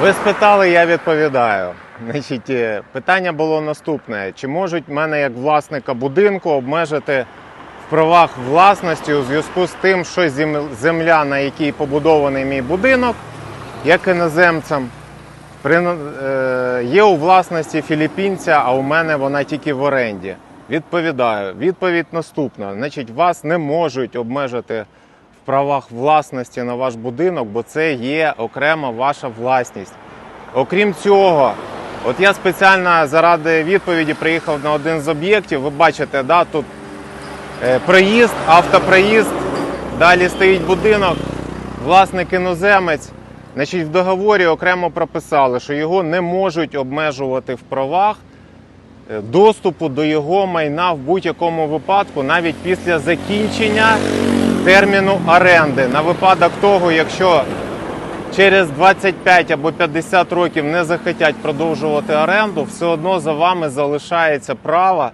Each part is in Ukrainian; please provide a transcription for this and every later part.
Ви спитали, я відповідаю. Значить, е, питання було наступне: чи можуть мене як власника будинку обмежити в правах власності у зв'язку з тим, що земля, на якій побудований мій будинок, як іноземцям, е, є у власності філіппінця, а у мене вона тільки в оренді. Відповідаю. Відповідь наступна: значить, вас не можуть обмежити правах власності на ваш будинок, бо це є окрема ваша власність. Окрім цього, от я спеціально заради відповіді приїхав на один з об'єктів. Ви бачите, да, тут е, проїзд, автопроїзд, далі стоїть будинок, власник іноземець. Значить, в договорі окремо прописали, що його не можуть обмежувати в правах е, доступу до його майна в будь-якому випадку, навіть після закінчення терміну оренди. На випадок того, якщо через 25 або 50 років не захотять продовжувати оренду, все одно за вами залишається право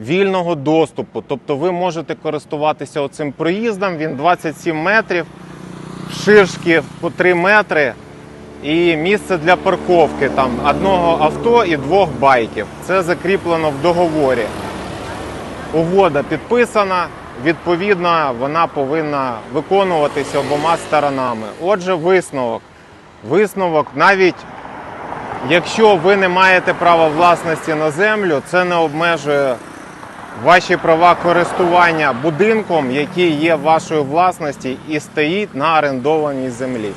вільного доступу. Тобто ви можете користуватися оцим проїздом, він 27 метрів, ширшки по 3 метри. І місце для парковки там одного авто і двох байків. Це закріплено в договорі. Угода підписана. Відповідно, вона повинна виконуватися обома сторонами. Отже, висновок. Висновок, навіть якщо ви не маєте права власності на землю, це не обмежує ваші права користування будинком, який є вашою власності і стоїть на орендованій землі.